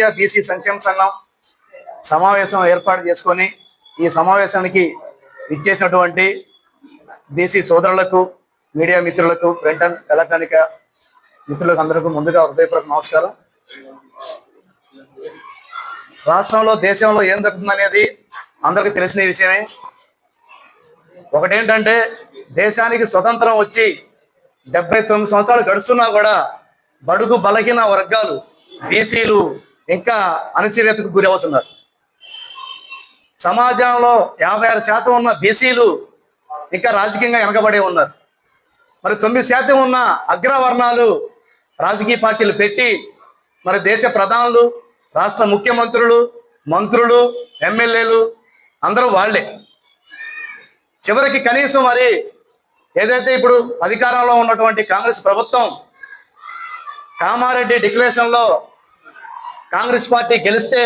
జాతీయ బీసీ సంక్షేమ సంఘం సమావేశం ఏర్పాటు చేసుకొని ఈ సమావేశానికి ఇచ్చేసినటువంటి బీసీ సోదరులకు మీడియా మిత్రులకు ప్రింట్ అండ్ ఎలక్ట్రానిక్ మిత్రులకు అందరికీ ముందుగా హృదయపూర్వక నమస్కారం. రాష్ట్రంలో దేశంలో ఏం జరుగుతుందనేది అందరికీ తెలిసిన విషయమే. ఒకటేంటంటే దేశానికి స్వతంత్రం వచ్చి డెబ్బై తొమ్మిది సంవత్సరాలు గడుస్తున్నా కూడా బడుగు బలహీన వర్గాలు బీసీలు ఇంకా అణచివేతకు గురి అవుతున్నారు సమాజంలో యాభై ఆరు శాతం ఉన్న బీసీలు ఇంకా రాజకీయంగా వెనకబడే ఉన్నారు. మరి తొమ్మిది శాతం ఉన్న అగ్రవర్ణాలు రాజకీయ పార్టీలు పెట్టి మరి దేశ ప్రధానులు రాష్ట్ర ముఖ్యమంత్రులు మంత్రులు ఎమ్మెల్యేలు అందరూ వాళ్ళే. చివరికి కనీసం మరి ఏదైతే ఇప్పుడు అధికారంలో ఉన్నటువంటి కాంగ్రెస్ ప్రభుత్వం కామారెడ్డి డిక్లరేషన్లో కాంగ్రెస్ పార్టీ గెలిస్తే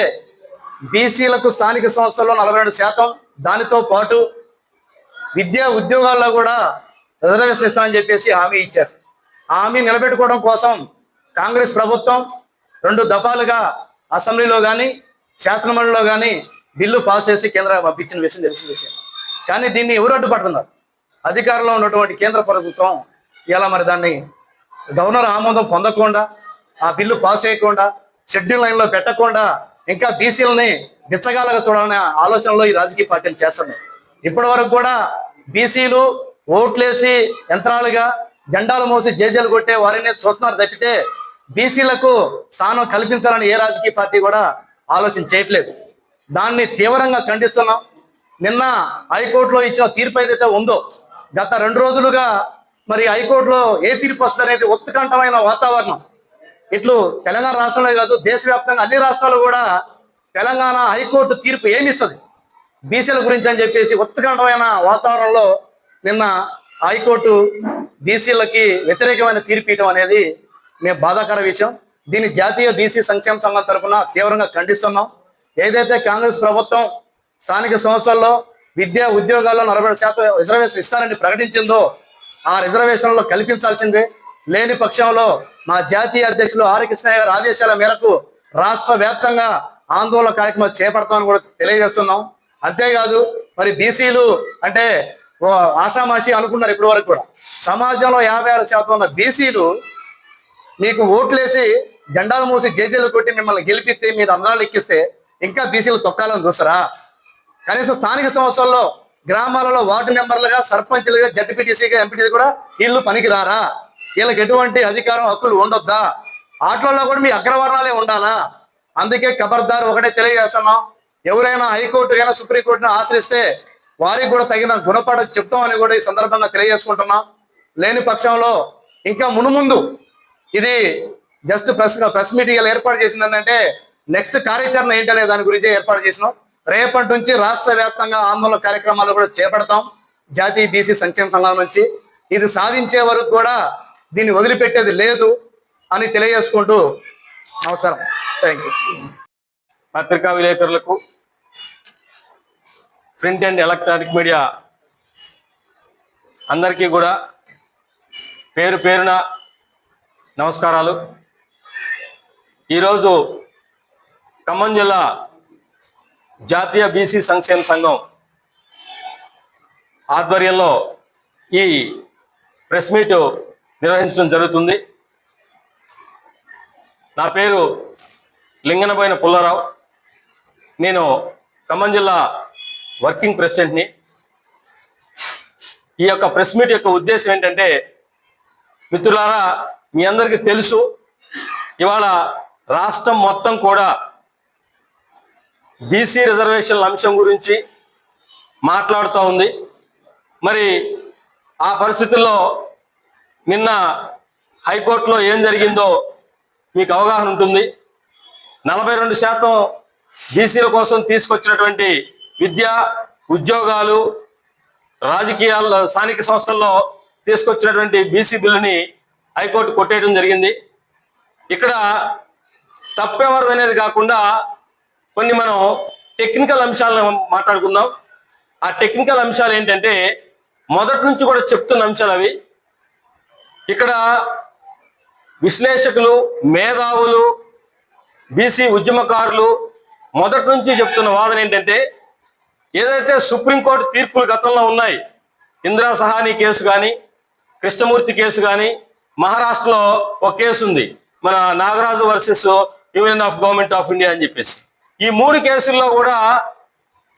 బీసీలకు స్థానిక సంస్థల్లో నలభై రెండు శాతం. దానితో పాటు విద్యా ఉద్యోగాల్లో కూడా రిజర్వేషన్ ఇస్తామని చెప్పేసి హామీ ఇచ్చారు. ఆ హామీ నిలబెట్టుకోవడం కోసం కాంగ్రెస్ ప్రభుత్వం రెండు దఫాలుగా అసెంబ్లీలో కానీ శాసనమండలిలో కానీ బిల్లు పాస్ చేసి కేంద్ర పంపించిన విషయం తెలిసిన విషయం. కానీ దీన్ని ఎవరు అడ్డుపడుతున్నారు? అధికారంలో ఉన్నటువంటి కేంద్ర ప్రభుత్వం ఇలా మరి దాన్ని గవర్నర్ ఆమోదం పొందకుండా ఆ బిల్లు పాస్ చేయకుండా షెడ్యూల్ లైన్లో పెట్టకుండా ఇంకా బీసీలని బిచ్చగాలుగా చూడాలనే ఆలోచనలో ఈ రాజకీయ పార్టీలు చేస్తున్నాయి. ఇప్పటి వరకు కూడా బీసీలు ఓట్లేసి యంత్రాలుగా జెండాలు మోసి జేజేలు కొట్టే వారిని చూస్తున్నారు తప్పితే బీసీలకు స్థానం కల్పించాలని ఏ రాజకీయ పార్టీ కూడా ఆలోచన చేయట్లేదు. దాన్ని తీవ్రంగా ఖండిస్తున్నాం. నిన్న హైకోర్టులో ఇచ్చిన తీర్పు ఏదైతే ఉందో గత రెండు రోజులుగా మరి హైకోర్టులో ఏ తీర్పు వస్తుంది అనేది ఉత్కంఠమైన వాతావరణం. ఇట్లు తెలంగాణ రాష్ట్రంలో కాదు దేశవ్యాప్తంగా అన్ని రాష్ట్రాలు కూడా తెలంగాణ హైకోర్టు తీర్పు ఏమిస్తుంది? బీసీల గురించి అని చెప్పేసి ఉత్కంఠమైన వాతావరణంలో నిన్న హైకోర్టు బీసీలకి వ్యతిరేకమైన తీర్పు ఇవ్వడం అనేది మేము బాధాకర విషయం. దీన్ని జాతీయ బీసీ సంక్షేమ సంఘం తరపున తీవ్రంగా ఖండిస్తున్నాం. ఏదైతే కాంగ్రెస్ ప్రభుత్వం స్థానిక సంస్థల్లో విద్యా ఉద్యోగాల్లో నలభై శాతం రిజర్వేషన్ ఇస్తారని ప్రకటించిందో ఆ రిజర్వేషన్లో కల్పించాల్సిందే. లేని పక్షంలో మా జాతీయ అధ్యక్షులు ఆర్ కృష్ణయ్య గారి ఆదేశాల మేరకు రాష్ట్ర వ్యాప్తంగా ఆందోళన కార్యక్రమాలు చేపడతామని కూడా తెలియజేస్తున్నాం. అంతేకాదు మరి బీసీలు అంటే ఓ ఆషామాషి అనుకున్నారు ఇప్పటి వరకు కూడా. సమాజంలో యాభై ఆరు శాతం ఉన్న బీసీలు మీకు ఓట్లేసి జెండాలు మూసి జేజీలు కొట్టి మిమ్మల్ని గెలిపిస్తే మీరు అన్నాలు ఎక్కిస్తే ఇంకా బీసీలు తొక్కాలని చూస్తారా? కనీసం స్థానిక సంస్థల్లో గ్రామాలలో వార్డు మెంబర్లుగా సర్పంచ్లుగా జడ్పీటీసీగా ఎంపీటీసీ కూడా వీళ్ళు పనికిరారా? వీళ్ళకి ఎటువంటి అధికారం హక్కులు ఉండొద్దా? ఆటలలో కూడా మీ అగ్రవర్ణాలే ఉండాలా? అందుకే ఖబర్దార్ ఒకటే తెలియజేస్తున్నాం. ఎవరైనా హైకోర్టు అయినా సుప్రీంకోర్టును ఆశ్రయిస్తే వారికి కూడా తగిన గుణపాఠం చెప్తామని కూడా ఈ సందర్భంగా తెలియజేసుకుంటున్నాం. లేని పక్షంలో ఇంకా మునుముందు ఇది జస్ట్ ప్రెస్ ప్రెస్ మీటింగ్ ఏర్పాటు చేసింది ఏంటంటే నెక్స్ట్ కార్యాచరణ ఏంటనే దాని గురించి ఏర్పాటు చేసినాం. రేపటి నుంచి రాష్ట్ర వ్యాప్తంగా ఆందోళన కార్యక్రమాలు కూడా చేపడతాం. జాతీయ బీసీ సంక్షేమ సంఘం నుంచి. ఇది సాధించే వరకు కూడా దీన్ని వదిలిపెట్టేది లేదు అని తెలియజేసుకుంటూ నమస్కారం. థ్యాంక్ యూ పత్రికా విలేకరులకు ప్రింట్ అండ్ ఎలక్ట్రానిక్ మీడియా అందరికీ కూడా పేరు పేరున నమస్కారాలు. ఈరోజు ఖమ్మం జిల్లా జాతీయ బీసీ సంక్షేమ సంఘం ఆధ్వర్యంలో ఈ ప్రెస్ మీట్ నిర్వహించడం జరుగుతుంది. నా పేరు లింగనబోయిన పుల్లారావు. నేను ఖమ్మం జిల్లా వర్కింగ్ ప్రెసిడెంట్ని. ఈ యొక్క ప్రెస్ మీట్ యొక్క ఉద్దేశం ఏంటంటే మిత్రులారా మీ అందరికీ తెలుసు ఇవాళ రాష్ట్రం మొత్తం కూడా బీసీ రిజర్వేషన్ల అంశం గురించి మాట్లాడుతూ ఉంది. మరి ఆ పరిస్థితుల్లో నిన్న హైకోర్టులో ఏం జరిగిందో మీకు అవగాహన ఉంటుంది. నలభై రెండు శాతం బీసీల కోసం తీసుకొచ్చినటువంటి విద్య ఉద్యోగాలు రాజకీయాల్లో స్థానిక సంస్థల్లో తీసుకొచ్చినటువంటి బీసీ బిల్లుని హైకోర్టు కొట్టేయడం జరిగింది. ఇక్కడ తప్పెవరిది అనేది కాకుండా కొన్ని మనం టెక్నికల్ అంశాలను మాట్లాడుకుందాం. ఆ టెక్నికల్ అంశాలు ఏంటంటే మొదటి నుంచి కూడా చెప్తున్న అంశాలు అవి. ఇక్కడ విశ్లేషకులు మేధావులు బీసీ ఉద్యమకారులు మొదటి నుంచి చెప్తున్న వాదన ఏంటంటే ఏదైతే సుప్రీంకోర్టు తీర్పులు గతంలో ఉన్నాయి ఇందిరా సహాని కేసు కానీ కృష్ణమూర్తి కేసు కానీ మహారాష్ట్రలో ఒక కేసు ఉంది మన Nagaraju versus union of government of India అని చెప్పేసి. ఈ మూడు కేసుల్లో కూడా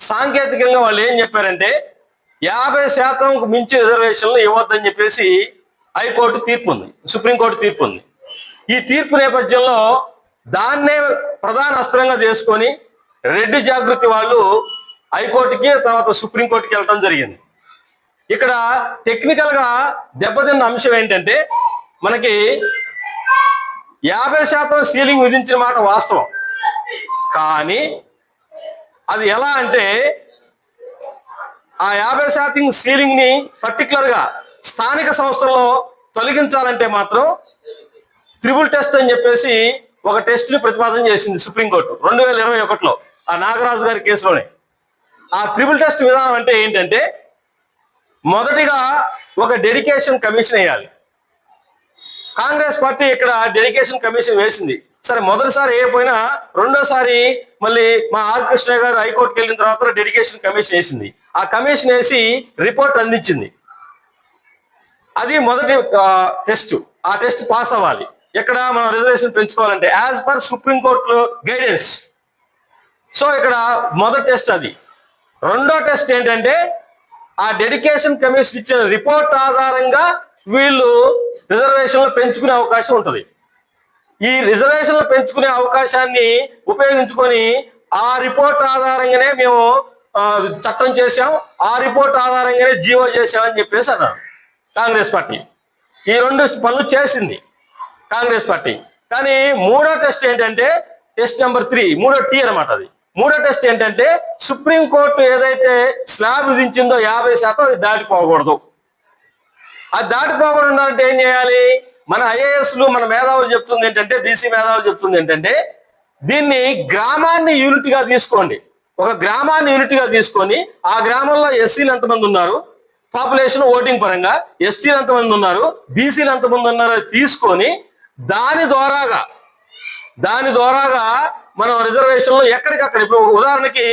సాంకేతికంగా వాళ్ళు ఏం చెప్పారంటే యాభై శాతంకు మించి రిజర్వేషన్లు ఇవ్వద్దని చెప్పేసి హైకోర్టు తీర్పు ఉంది సుప్రీంకోర్టు తీర్పు ఉంది. ఈ తీర్పు నేపథ్యంలో దాన్నే ప్రధాన అస్త్రంగా చేసుకొని రెడ్డి జాగృతి వాళ్ళు హైకోర్టుకి తర్వాత సుప్రీంకోర్టుకి వెళ్ళడం జరిగింది. ఇక్కడ టెక్నికల్గా దెబ్బతిన్న అంశం ఏంటంటే మనకి యాభై శాతం సీలింగ్ విధించిన మాట వాస్తవం. కానీ అది ఎలా అంటే ఆ యాభై శాతం సీలింగ్ని పర్టికులర్గా స్థానిక సంస్థల్లో తొలగించాలంటే మాత్రం త్రిబుల్ టెస్ట్ అని చెప్పేసి ఒక టెస్ట్ని ప్రతిపాదన చేసింది సుప్రీంకోర్టు రెండు వేల ఇరవై ఒకటిలో ఆ నాగరాజు గారి కేసులోనే. ఆ త్రిబుల్ టెస్ట్ విధానం అంటే ఏంటంటే మొదటిగా ఒక డెడికేషన్ కమిషన్ వేయాలి. కాంగ్రెస్ పార్టీ ఇక్కడ డెడికేషన్ కమిషన్ వేసింది. సరే మొదటిసారి ఏపోయినా రెండోసారి మళ్ళీ మా ఆర్ కృష్ణ గారు హైకోర్టుకి వెళ్ళిన తర్వాత డెడికేషన్ కమిషన్ వేసింది. ఆ కమిషన్ వేసి రిపోర్ట్ అందించింది. అది మొదటి టెస్ట్ ఆ టెస్ట్ పాస్ అవ్వాలి. ఎక్కడ మనం reservation పెంచుకోవాలంటే as per Supreme Court guidance so ఇక్కడ మొదటి టెస్ట్ అది. రెండో టెస్ట్ ఏంటంటే ఆ డెడికేషన్ కమిషన్ ఇచ్చిన రిపోర్ట్ ఆధారంగా వీళ్ళు రిజర్వేషన్లు పెంచుకునే అవకాశం ఉంటుంది. ఈ రిజర్వేషన్లు పెంచుకునే అవకాశాన్ని ఉపయోగించుకొని ఆ రిపోర్ట్ ఆధారంగానే మేము చట్టం చేశాం. ఆ రిపోర్ట్ ఆధారంగానే జీవో చేశామని చెప్పేసి అన్నారు. Congress party. ఈ రెండు పనులు చేసింది కాంగ్రెస్ పార్టీ. కానీ మూడో టెస్ట్ ఏంటంటే టెస్ట్ నెంబర్ త్రీ మూడో టీ అన్నమాట అది. మూడో టెస్ట్ ఏంటంటే సుప్రీం కోర్టు ఏదైతే స్లాబ్ విధించిందో యాభై శాతం అది దాటిపోకూడదు. అది దాటిపోకుండా అంటే ఏం చేయాలి? మన ఐఏఎస్లు మన మేధావులు చెప్తుంది ఏంటంటే బీసీ మేధావులు చెప్తుంది ఏంటంటే దీన్ని గ్రామాన్ని యూనిట్గా తీసుకోండి. ఒక గ్రామాన్ని యూనిట్గా తీసుకొని ఆ గ్రామంలో ఎస్సీలు ఎంతమంది ఉన్నారు? పాపులేషన్ ఓటింగ్ పరంగా ఎస్టీలు ఎంతమంది ఉన్నారు బీసీలు ఎంతమంది ఉన్నారో తీసుకొని దాని ద్వారాగా దాని ద్వారాగా మనం రిజర్వేషన్లో ఎక్కడికక్కడ. ఇప్పుడు ఉదాహరణకి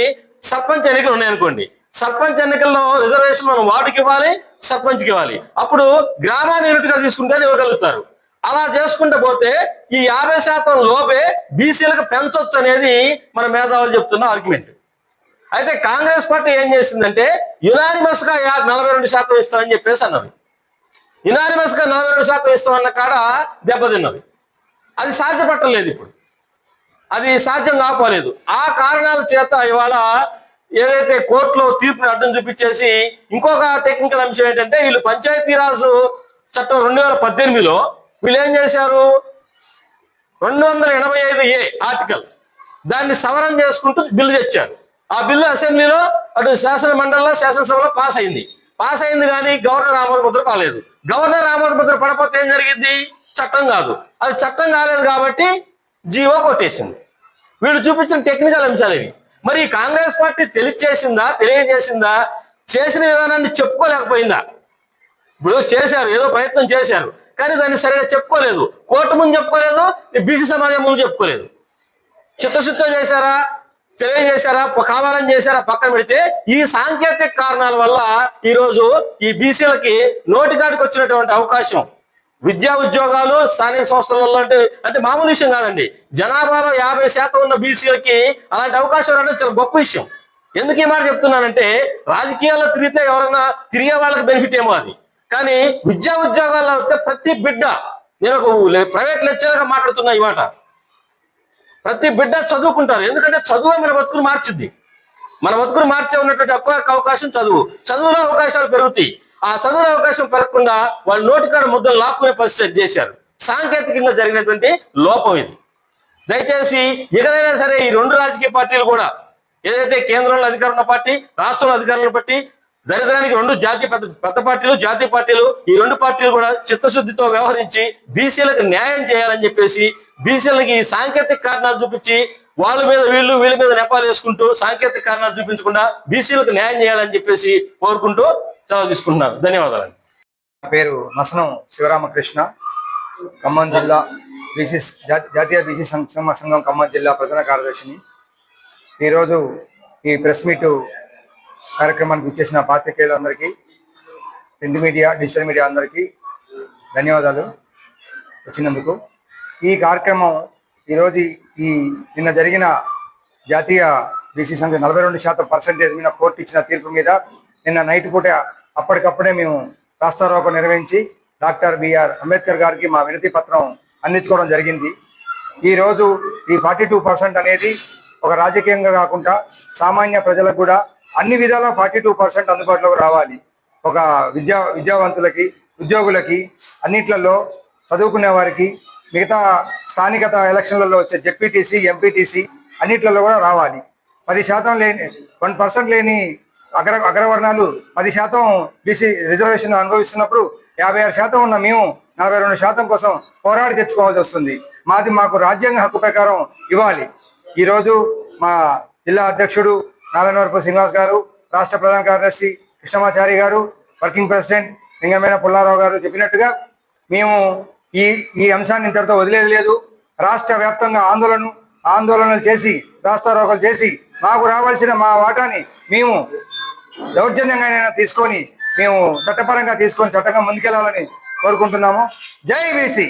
సర్పంచ్ ఎన్నికలు ఉన్నాయనుకోండి. సర్పంచ్ ఎన్నికల్లో రిజర్వేషన్ మనం వార్డుకి ఇవ్వాలి సర్పంచ్కి ఇవ్వాలి. అప్పుడు గ్రామాన్ని యూనిట్గా తీసుకుంటేనే ఇవ్వగలుగుతారు. అలా చేసుకుంటూ పోతే ఈ యాభై శాతం లోపే బీసీలకు పెంచొచ్చు అనేది మన మేధావులు చెప్తున్న ఆర్గ్యుమెంట్. అయితే కాంగ్రెస్ పార్టీ ఏం చేసిందంటే యునానిమస్గా నలభై రెండు శాతం ఇస్తామని చెప్పేసి అన్నది. యునానిమస్గా నలభై రెండు శాతం ఇస్తామన్న కాడ దెబ్బతిన్నది. అది సాధ్యపట్టలేదు ఇప్పుడు. అది సాధ్యం కాపోలేదు ఆ కారణాల చేత ఇవాళ ఏదైతే కోర్టులో తీర్పుని అడ్డం చూపించేసి ఇంకొక టెక్నికల్ అంశం ఏంటంటే వీళ్ళు పంచాయతీరాజ్ చట్టం రెండు వేల పద్దెనిమిదిలో వీళ్ళు ఏం చేశారు? రెండు వందల ఎనభై ఐదు ఏ ఆర్టికల్ దాన్ని సవరణ చేసుకుంటూ బిల్లు తెచ్చారు. ఆ బిల్లు అసెంబ్లీలో అటు శాసన మండలిలో శాసనసభలో పాస్ అయింది. పాస్ అయింది కానీ గవర్నర్ ఆమోద ముద్ర కాలేదు గవర్నర్ ఆమోద ముద్ర పడపోతే ఏం జరిగింది? చట్టం కాదు. అది చట్టం కాలేదు కాబట్టి జీవో కొట్టేసింది. వీళ్ళు చూపించిన టెక్నికల్ అంశాలు ఇవి. మరి ఈ కాంగ్రెస్ పార్టీ తెలియచేసిందా తెలియజేసిందా? చేసిన విధానాన్ని చెప్పుకోలేకపోయిందా? ఇప్పుడు చేశారు ఏదో ప్రయత్నం చేశారు. కానీ దాన్ని సరిగా చెప్పుకోలేదు. కోర్టు ముందు చెప్పుకోలేదు బీసీ సమాజం ముందు చెప్పుకోలేదు. చిత్తశుద్ధితో చేశారా? తెలియజేశారా? ప- కావాలని చేశారా? పక్కన పెడితే ఈ సాంకేతిక కారణాల వల్ల ఈరోజు ఈ బీసీలకి నోటికాటికి వచ్చినటువంటి అవకాశం. విద్యా ఉద్యోగాలు స్థానిక సంస్థలలో అంటే అంటే మామూలు విషయం కాదండి. జనాభాలో యాభై శాతం ఉన్న బీసీలకి అలాంటి అవకాశం రావడం చాలా గొప్ప విషయం. ఎందుకు ఈ మాట చెప్తున్నానంటే రాజకీయాల్లో తిరిగితే ఎవరన్నా తిరిగే వాళ్ళకి బెనిఫిట్ ఏమో అది. కానీ విద్యా ఉద్యోగాల్లో వస్తే ప్రతి బిడ్డ నేను ఒక ప్రైవేట్ లెక్చరర్గా మాట్లాడుతున్నా ఇవాట మాట. ప్రతి బిడ్డ చదువుకుంటారు. ఎందుకంటే చదువు మన బతుకును మార్చుద్ది. మన బతుకును మార్చే ఉన్నటువంటి ఒక్క అవకాశం చదువు. చదువులో అవకాశాలు పెరుగుతాయి. ఆ చదువులో అవకాశం పెరగకుండా వాళ్ళు నోటికాడ ముద్దలు లాక్కునే పరిస్థితి చేశారు. సాంకేతికంగా జరిగినటువంటి లోపం ఇది. దయచేసి ఎక్కడైనా సరే ఈ రెండు రాజకీయ పార్టీలు కూడా ఏదైతే కేంద్రంలో అధికారంలో పార్టీ రాష్ట్రంలో అధికారంలో పార్టీ దరిద్రానికి రెండు జాతీయ పెద్ద పెద్ద పార్టీలు జాతీయ పార్టీలు ఈ రెండు పార్టీలు కూడా చిత్తశుద్ధితో వ్యవహరించి బీసీలకు న్యాయం చేయాలని చెప్పేసి బీసీలకి సాంకేతిక కారణాలు చూపించి వాళ్ళ మీద వీళ్ళు వీళ్ళ మీద నెపాలు వేసుకుంటూ సాంకేతిక కారణాలు చూపించకుండా బీసీలకు న్యాయం చేయాలని చెప్పేసి కోరుకుంటూ సెలవు తీసుకుంటున్నారు. ధన్యవాదాలు నా పేరు నసనం శివరామకృష్ణ ఖమ్మం జిల్లా బీసీ జాతీయ బీసీ సంక్షేమ సంఘం ఖమ్మం జిల్లా ప్రధాన కార్యదర్శిని. ఈరోజు ఈ ప్రెస్ మీట్ కార్యక్రమానికి ఇచ్చేసిన పాత్రికేయులందరికీ ప్రింట్ మీడియా డిజిటల్ మీడియా అందరికీ ధన్యవాదాలు. వచ్చినందుకు ఈ కార్యక్రమం ఈరోజు ఈ నిన్న జరిగిన జాతీయ బీసీ సంఘం నలభై రెండు శాతం పర్సెంటేజ్ మీద కోర్టు ఇచ్చిన తీర్పు మీద నిన్న నైట్ పూట అప్పటికప్పుడే మేము రాస్తారోకో నిర్వహించి డాక్టర్ బిఆర్ అంబేద్కర్ గారికి మా వినతి పత్రం అందించుకోవడం జరిగింది. ఈరోజు ఈ ఫార్టీ టూ పర్సెంట్ అనేది ఒక రాజకీయంగా కాకుండా సామాన్య ప్రజలకు కూడా అన్ని విధాల ఫార్టీ టూ పర్సెంట్ అందుబాటులోకి రావాలి. ఒక విద్యా విద్యావంతులకి ఉద్యోగులకి అన్నిట్లలో చదువుకునే వారికి మిగతా స్థానికత ఎలక్షన్లలో వచ్చే జెడ్పీటీసీ ఎంపీటీసీ అన్నిట్లలో కూడా రావాలి. పది శాతం లేని వన్ పర్సెంట్ లేని అగ్ర అగ్రవర్ణాలు పది శాతం బీసీ రిజర్వేషన్ అనుభవిస్తున్నప్పుడు యాభై ఆరు శాతం ఉన్న మేము నలభై రెండు శాతం కోసం పోరాడి తెచ్చుకోవాల్సి వస్తుంది. మాది మాకు రాజ్యాంగ హక్కు ప్రకారం ఇవ్వాలి. ఈరోజు మా జిల్లా అధ్యక్షుడు నారాయణవరపు శ్రీనివాస్ గారు రాష్ట్ర ప్రధాన కార్యదర్శి కృష్ణమాచారి గారు వర్కింగ్ ప్రెసిడెంట్ లింగమైన పుల్లారావు గారు చెప్పినట్టుగా మేము ఈ ఈ అంశాన్ని ఇంతటితో వదిలేదు లేదు. రాష్ట్ర వ్యాప్తంగా ఆందోళన ఆందోళనలు చేసి రాస్తారోకలు చేసి మాకు రావాల్సిన మా వాటాని మేము దౌర్జన్యంగానైనా తీసుకొని మేము చట్టపరంగా తీసుకొని చట్టంగా ముందుకెళ్ళాలని కోరుకుంటున్నాము. జై బీసీ!